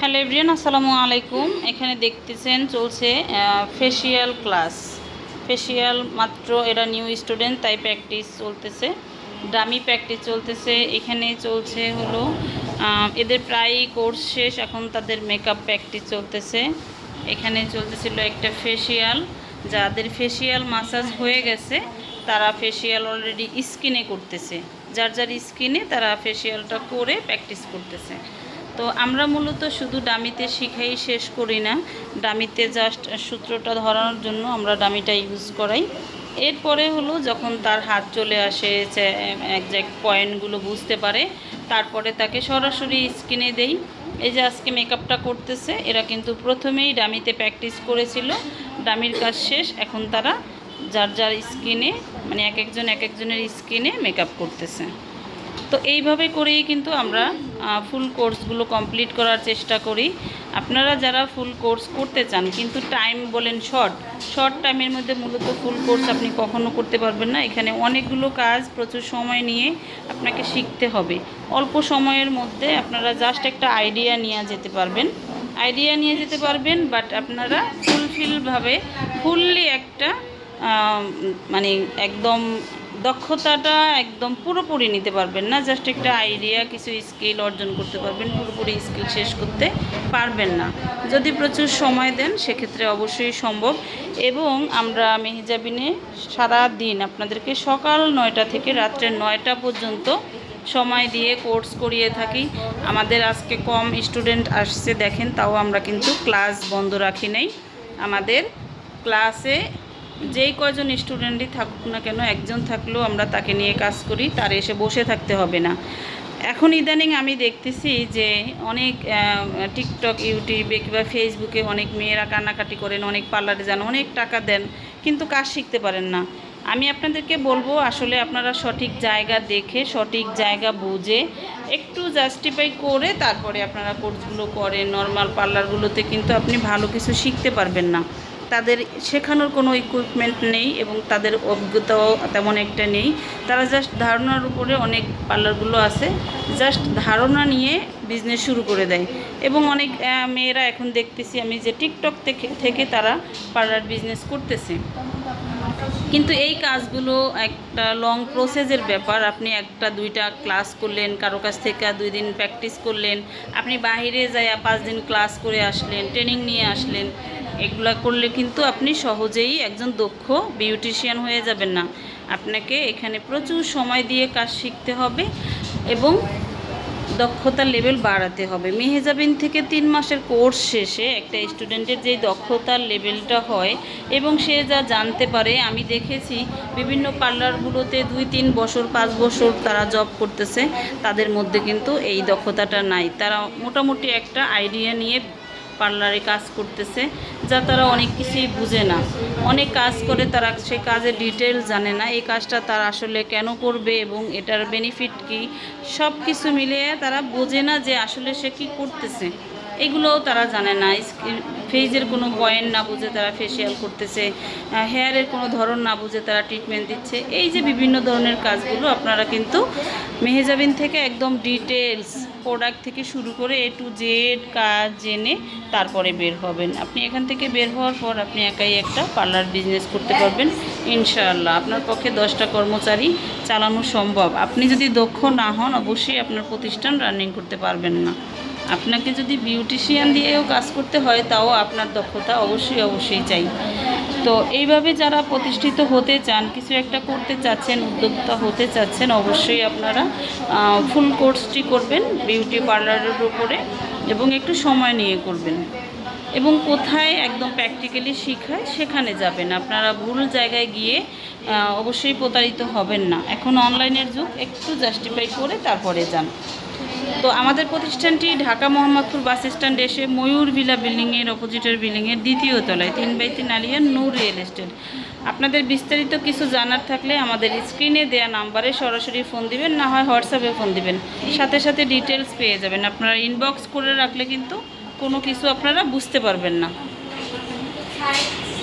Hello everyone আসসালামু আলাইকুম। এখানে দেখতেছেন চলছে ফেসিয়াল ক্লাস ফেসিয়াল মাত্র এরা নিউ স্টুডেন্ট তাই প্র্যাকটিস চলতেছে। ডামি প্র্যাকটিস চলতেছে। এখানে চলছে হলো এদের প্রায় কোর্স শেষ, এখন তাদের মেকআপ প্র্যাকটিস চলতেছে। এখানে চলতেছিল একটা ফেসিয়াল যাদের ফেসিয়াল মাসাজ হয়ে গেছে, তারা ফেসিয়াল অলরেডি স্কিনে করতেছে। যার যার স্কিনে তারা ফেসিয়ালটা করে প্র্যাকটিস করতেছে। তো আমরা মূলত শুধু ডামিতে শিখাই শেষ করি না। ডামিতে জাস্ট সূত্রটা ধরানোর জন্য আমরা ডামিটা ইউজ করাই। এরপরে হলো যখন তার হাত চলে আসে একজ্যাক্ট পয়েন্টগুলো বুঝতে পারে, তারপরে তাকে সরাসরি স্কিনে দেই। এই যে আজকে মেকআপটা করতেছে, এরা কিন্তু প্রথমেই ডামিতে প্র্যাকটিস করেছিল। ডামির কাজ শেষ, এখন তারা যার যার স্কিনে মানে এক একজন এক একজনের স্কিনে মেকআপ করতেছে। তো এইভাবে করেই কিন্তু আমরা ফুল কোর্সগুলো কমপ্লিট করার চেষ্টা করি। আপনারা যারা ফুল কোর্স করতে চান, কিন্তু টাইম বলেন শর্ট শর্ট টাইমের মধ্যে মূলত ফুল কোর্স আপনি কখনো করতে পারবেন না। এখানে অনেকগুলো কাজ, প্রচুর সময় নিয়ে আপনাকে শিখতে হবে। অল্প সময়ের মধ্যে আপনারা জাস্ট একটা আইডিয়া নিয়ে যেতে পারবেন। আইডিয়া নিয়ে যেতে পারবেন বাট আপনারা ফুলফিলভাবে ফুললি একটা মানে একদম দক্ষতাটা একদম পুরোপুরি নিতে পারবেন না জাস্ট একটা আইডিয়া কিছু স্কিল অর্জন করতে পারবেন, পুরোপুরি স্কিল শেষ করতে পারবেন না। যদি প্রচুর সময় দেন, সেক্ষেত্রে অবশ্যই সম্ভব। এবং আমরা মেহিজাবিনে সারা দিন আপনাদেরকে সকাল নয়টা থেকে রাত্রে নয়টা পর্যন্ত সময় দিয়ে কোর্স করিয়ে থাকি। আমাদের আজকে কম স্টুডেন্ট আসছে, দেখেন, তাও আমরা কিন্তু ক্লাস বন্ধ রাখি নেই। আমাদের ক্লাসে যেই কয়জন স্টুডেন্টই থাকুক না কেন, একজন থাকলেও আমরা তাকে নিয়ে কাজ করি, তার এসে বসে থাকতে হবে না। এখন ইদানিং আমি দেখতেছি যে অনেক টিকটক, ইউটিউবে কিংবা ফেসবুকে অনেক মেয়েরা কান্নাকাটি করেন, অনেক পার্লারে যান, অনেক টাকা দেন, কিন্তু কাজ শিখতে পারেন না। আমি আপনাদেরকে বলব, আসলে আপনারা সঠিক জায়গা দেখে, সঠিক জায়গা বুঝে, একটু জাস্টিফাই করে তারপরে আপনারা কোর্সগুলো করেন নর্মাল পার্লারগুলোতে কিন্তু আপনি ভালো কিছু শিখতে পারবেন না। তাদের শেখানোর কোনো ইকুইপমেন্ট নেই এবং তাদের অভিজ্ঞতাও তেমন একটা নেই। তারা জাস্ট ধারণার উপরে অনেক পার্লারগুলো আছে জাস্ট ধারণা নিয়ে বিজনেস শুরু করে দেয়। এবং অনেক মেয়েরা এখন দেখতেছি আমি যে টিকটক থেকে থেকে তারা পার্লার বিজনেস করতেছে। কিন্তু এই কাজগুলো একটা লং প্রসেসের ব্যাপার। আপনি একটা, দুইটা ক্লাস করলেন, কারও কাছ থেকে দুই দিন প্র্যাকটিস করলেন, আপনি বাইরে যায় পাঁচ দিন ক্লাস করে আসলেন ট্রেনিং নিয়ে আসলেন। এগুলা করলে কিন্তু আপনি সহজেই একজন দক্ষ বিউটিশিয়ান হয়ে যাবেন না। আপনাকে এখানে প্রচুর সময় দিয়ে কাজ শিখতে হবে এবং দক্ষতার লেভেল বাড়াতে হবে। মেহেজাবিন থেকে তিন মাসের কোর্স শেষে একটা স্টুডেন্টের যেই দক্ষতার লেভেলটা হয় এবং সে যা জানতে পারে, আমি দেখেছি বিভিন্ন পার্লারগুলোতে দুই, তিন বছর, পাঁচ বছর তারা জব করতেছে, তাদের মধ্যে কিন্তু এই দক্ষতাটা নাই। তারা মোটামুটি একটা আইডিয়া নিয়ে পার্লারে কাজ করতেছে, যা তারা অনেক কিছুই বুঝে না। অনেক কাজ করে তারা সে কাজের ডিটেল জানে না, এই কাজটা তারা আসলে কেন করবে এবং এটার বেনিফিট কি? সব কিছু মিলিয়ে তারা বোঝে না যে আসলে সে কি করতেছে। এগুলোও তারা জানে না। ফেজের কোনো পয়েন্ট না বুঝে তারা ফেসিয়াল করতেছে হেয়ারের কোনো ধরন না বুঝে তারা ট্রিটমেন্ট দিচ্ছে। এই যে বিভিন্ন ধরনের কাজগুলো আপনারা কিন্তু মেহেজাবিন থেকে একদম ডিটেলস প্রোডাক্ট থেকে শুরু করে এ টু জেড কাজ জেনে তারপরে বের হবেন। আপনি এখান থেকে বের হওয়ার পর আপনি একাই একটা পার্লার বিজনেস করতে পারবেন। ইনশাআল্লাহ, আপনার পক্ষে দশটা কর্মচারী চালানো সম্ভব। আপনি যদি দক্ষ না হন, অবশ্যই আপনার প্রতিষ্ঠান রানিং করতে পারবেন না। আপনাকে যদি বিউটিশিয়ান দিয়েও কাজ করতে হয়, তাও আপনার দক্ষতা অবশ্যই অবশ্যই চাই। তো এইভাবে যারা প্রতিষ্ঠিত হতে চান, কিছু একটা করতে চাচ্ছেন, উদ্যোক্তা হতে চাচ্ছেন, অবশ্যই আপনারা ফুল কোর্সটি করবেন বিউটি পার্লারের উপরে এবং একটু সময় নিয়ে করবেন। এবং কোথায় একদম প্র্যাকটিক্যালি শেখায়, সেখানে যাবেন। আপনারা ভুল জায়গায় গিয়ে অবশ্যই প্রতারিত হবেন না। এখন অনলাইনের যুগ, একটু জাস্টিফাই করে তারপরে যান। তো আমাদের প্রতিষ্ঠানটি ঢাকা মোহাম্মদপুর বাস স্ট্যান্ড এসে ময়ূর ভিলা বিল্ডিংয়ের অপোজিটের বিল্ডিংয়ের দ্বিতীয় তলায়, তিন বাই তিন আলিয়া নূর রিয়েল এস্টেট। আপনাদের বিস্তারিত কিছু জানার থাকলে আমাদের স্ক্রিনে দেওয়া নাম্বারে সরাসরি ফোন দিবেন, না হয় হোয়াটসঅ্যাপে ফোন দিবেন। সাথে সাথে ডিটেলস পেয়ে যাবেন। আপনারা ইনবক্স করে রাখলে কিন্তু কোনো কিছু আপনারা বুঝতে পারবেন না।